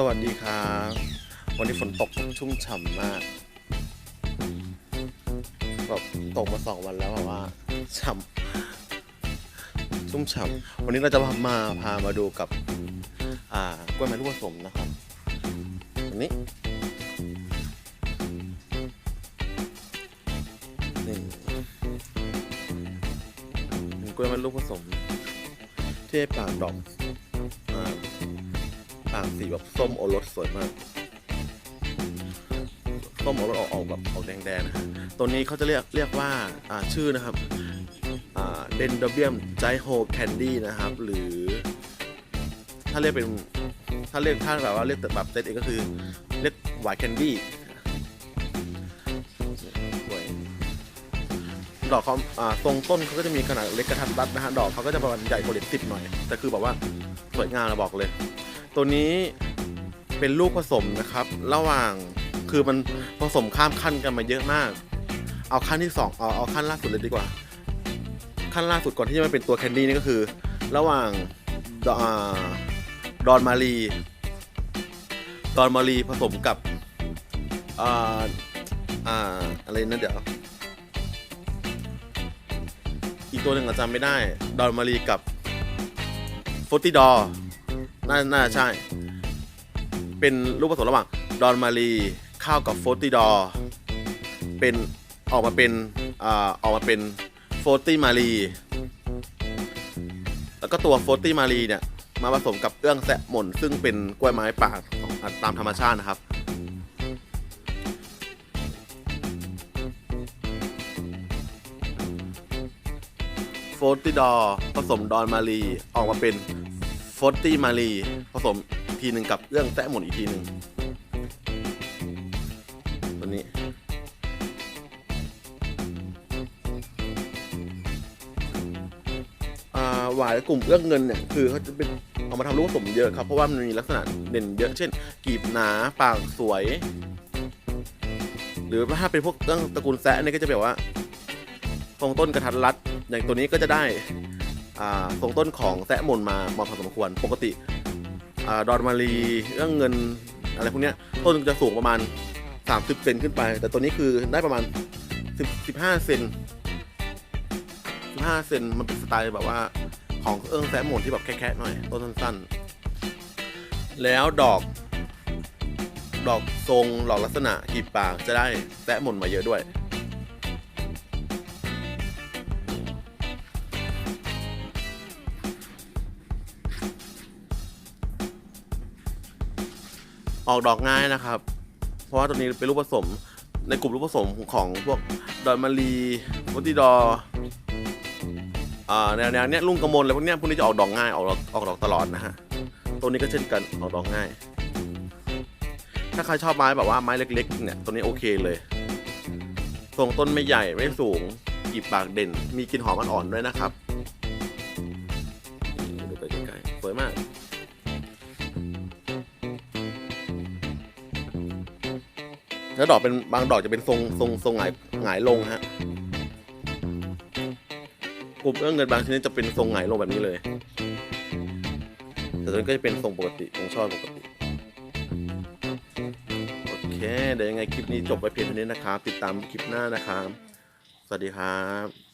สวัสดีครับวันนี้ฝนตกชุ่มฉ่ำมากแบบตกมาสองวันแล้วแบบว่าฉ่ำชุ่มฉ่ำวันนี้เราจะพามาพามาดูกับ อ่ากล้วยไม้ลูกผสมนะครับอันนี้นี่เป็นกล้วยไม้ลูกผสมที่ปากดอกอ่า ปากสีแบบส้มโอรสสวยมาก ส้มโอรสออกออกแบบออกแดงๆนะฮะตัวนี้เขาจะเรียกเรียกว่าอ่าชื่อนะครับอ่าเดนเดเบียมไจโฮแคนดี้นะครับ หรือ ถ้าเรียกเป็นถ้าเรียกถ้าแบบว่าเรียกแบบเต็ดเองก็คือเรียกหวายแคนดี้ดอกเขาอ่าตรงต้นเขาก็จะมีขนาดเล็กกระทัดรัดนะฮะ ดอกเขาก็จะประมาณใหญ่กว่าเหรียญสิบหน่อย แต่คือแบบว่าสวยงามเราบอกเลย ตัวนี้เป็นลูกผสมนะครับ ระหว่างคือมันผสมข้ามขั้นกันมาเยอะมาก เอาขั้นที่สองเอาเอาขั้นล่าสุดเลยดีกว่า ขั้นล่าสุดก่อนที่จะมาเป็นตัวแคนดี้นี่ก็คือ ระหว่างดอดอนมารีดอนมารีผสมกับอ่าอ่าอะไรนะเดี๋ยวอีกตัวหนึ่งเราจำไม่ได้ ดอนมารีกับโฟตติดอ น่าน่าใช่ เป็นรูปผสมระหว่างดอนมารีข้าวกับโฟติดอเป็นออกมาเป็นอ่าออกมาเป็นโฟติมารีแล้วก็ตัวโฟติมารีเนี่ยมาผสมกับเอื้องแสะหม่นซึ่งเป็นกล้วยไม้ป่าของตามธรรมชาตินะครับโฟติดอผสมดอนมารีออกมาเป็น โฟตตี้มารีผสมอีกทีหนึ่งกับเรื่องแตะหมุนอีกทีหนึ่งตัวนี้อ่าหวายกลุ่มเอื้องเงินเนี่ย คือเขาจะเป็นเอามาทำลูกผสมเยอะครับ เพราะว่ามันมีลักษณะเด่นเยอะ เช่น กีบหนา ปากสวย หรือถ้าเป็นพวกเรื่องตระกูลแซะเนี่ยก็จะแบบว่าทรงต้นกระทัดรัด อย่างตัวนี้ก็จะได้ ทรงต้นของแซะมนมามาพอสมควร ปกติอดอนมารีเรื่องเงินอะไรพวกนี้ต้นจะสูงประมาณ 30 เซนขึ้นไป แต่ตัวนี้คือได้ประมาณ 10 15 เซน15 เซนมันเป็นสไตล์แบบว่าของเอื้องแซะมนที่แบบแค่ๆหน่อย ต้นสั้นๆ แล้วดอกดอกทรงหลอกลักษณะกีบปากจะได้แซะมนมาเยอะด้วย ออกดอกง่ายนะครับ เพราะว่าตัวนี้เป็นลูกผสมในกลุ่มลูกผสมของพวกดอนมารีวัติดอร์อ่าแนวแนวเนี้ยลุงกระมลอะไรพวกเนี้ยพวกนี้จะออกดอกง่ายออกดอกออกดอกตลอดนะฮะตัวนี้ก็เช่นกันออกดอกง่าย ถ้าใครชอบไม้แบบว่าไม้เล็กๆเนี่ยตัวนี้โอเคเลยทรงต้นไม่ใหญ่ไม่สูงกีบปากเด่น มีกลิ่นหอมอ่อนๆด้วยนะครับ แล้วดอกเป็นบางดอกจะเป็นทรงทรงทรงหงายหงายลงฮะกลุ่มเอื้องเงินบางชนิดจะเป็นทรงหงายลงแบบนี้เลย แต่ตัวนี้ก็จะเป็นทรงปกติทรงช่อปกติโอเคเดี๋ยวยังไงคลิปนี้จบไปเพียงเท่านี้นะครับ ติดตามคลิปหน้านะครับ สวัสดีครับ